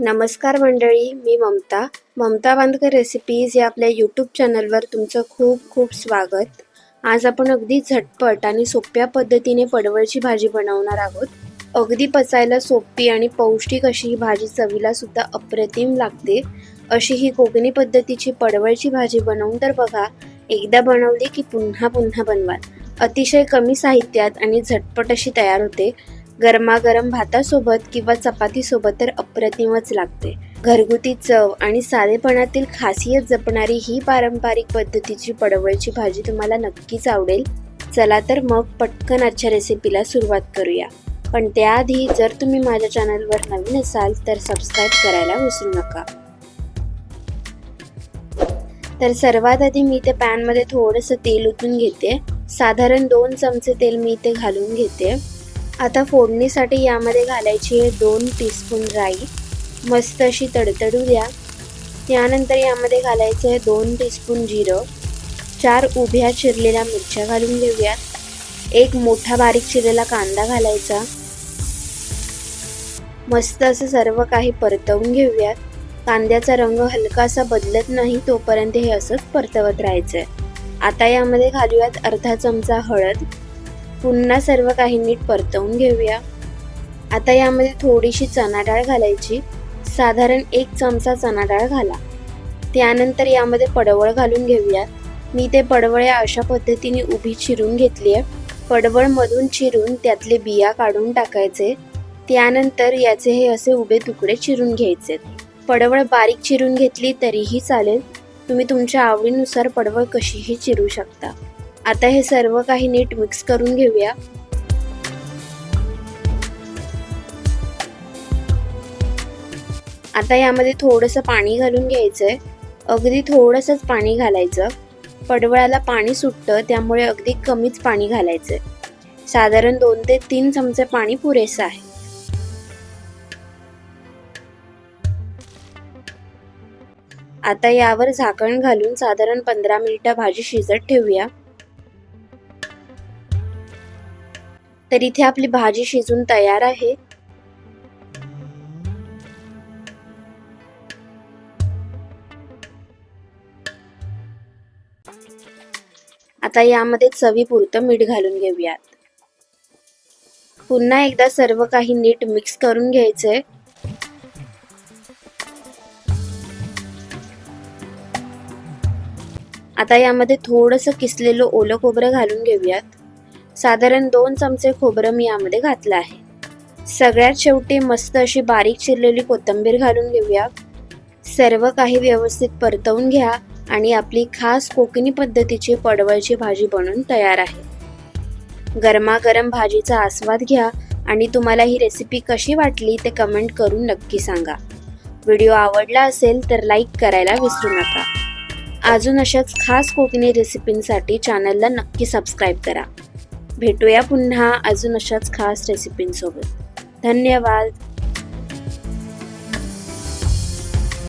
नमस्कार मंडळी मी ममता. ममता बांदकर रेसिपीज या आपल्या यूट्यूब चॅनलवर तुमचं खूप खूप स्वागत. आज आपण अगदी झटपट आणि सोप्या पद्धतीने पडवळची भाजी बनवणार आहोत. अगदी पचायला सोपी आणि पौष्टिक अशी ही भाजी चवीला सुद्धा अप्रतिम लागते. अशी ही कोकणी पद्धतीची पडवळची भाजी बनवून तर बघा एकदा बनवली की पुन्हा पुन्हा बनवाल अतिशय कमी साहित्यात आणि झटपट अशी तयार होते. गरमागरम भातासोबत किंवा चपातीसोबत तर अप्रतिमच लागते. घरगुती चव आणि साधेपणातील खासियत जपणारी ही पारंपरिक पद्धतीची पडवळची भाजी तुम्हाला नक्कीच आवडेल. चला तर मग पटकन आजच्या रेसिपीला सुरुवात करूया. पण त्याआधी जर तुम्ही माझ्या चॅनलवर नवीन असाल तर सबस्क्राईब करायला विसरू नका. तर सर्वात आधी मी ते पॅनमध्ये थोडंसं तेल उतून घेते. साधारण दोन चमचे तेल मी इथे घालून घेते. आता फोडणीसाठी यामध्ये घालायची आहे दोन टीस्पून राई. मस्त अशी तडतडू द्या. त्यानंतर यामध्ये घालायचं आहे दोन टीस्पून जिरं. चार उभ्या चिरलेल्या मिरच्या घालून घेऊयात एक मोठा बारीक चिरलेला कांदा घालायचा. मस्त असं सर्व काही परतवून घेऊयात कांद्याचा रंग हलकासा बदलत नाही तोपर्यंत हे असंच परतवत राहायचं आहे आता यामध्ये घालूयात अर्धा चमचा हळद. पुन्हा सर्व काही नीट परतवून घेऊया. आता यामध्ये थोडीशी चणा डाळ घालायची. साधारण एक चमचा चणा डाळ घाला. त्यानंतर यामध्ये पडवळ घालून घेऊया मी ते पडवळ या अशा पद्धतीने उभी चिरून घेतली आहे. पडवळमधून चिरून त्यातले बिया काढून टाकायचे. त्यानंतर याचे हे असे उभे तुकडे चिरून घ्यायचे. पडवळ बारीक चिरून घेतली तरीही चालेल. तुम्ही तुमच्या आवडीनुसार पडवळ कशीही चिरू शकता. आता हे सर्व काही नीट मिक्स करून घेऊया. आता यामध्ये थोडंसं पाणी घालून घ्यायचंय. अगदी थोडंसंच पाणी घालायचं. पडवळाला पाणी सुटतं त्यामुळे अगदी कमीच पाणी घालायचंय. साधारण दोन ते तीन चमचे पाणी पुरेसं आहे. आता यावर झाकण घालून साधारण पंधरा मिनिटं भाजी शिजत ठेवूया. तर इथे आपली भाजी शिजून तयार आहे. आता यामध्ये चवीपुरतं मीठ घालून घेऊयात. पुन्हा एकदा सर्व काही नीट मिक्स करून घ्यायचंय. आता यामध्ये थोडंसं किसलेलं ओलं खोबरं घालून घेऊयात. साधारण दोन चमचे खोबरं मी यामध्ये घातलं आहे. सगळ्यात शेवटी मस्त अशी बारीक चिरलेली कोथिंबीर घालून घेऊया. सर्व काही व्यवस्थित परतवून घ्या आणि आपली खास कोकणी पद्धतीची पडवळची भाजी बनून तयार आहे. गरमागरम भाजीचा आस्वाद घ्या आणि तुम्हाला ही रेसिपी कशी वाटली ते कमेंट करून नक्की सांगा. व्हिडिओ आवडला असेल तर लाईक करायला विसरू नका. अजून अशाच खास कोकणी रेसिपींसाठी चॅनलला नक्की सबस्क्राईब करा. भेटूया पुन्हा अजून अशाच खास रेसिपींसोबत धन्यवाद.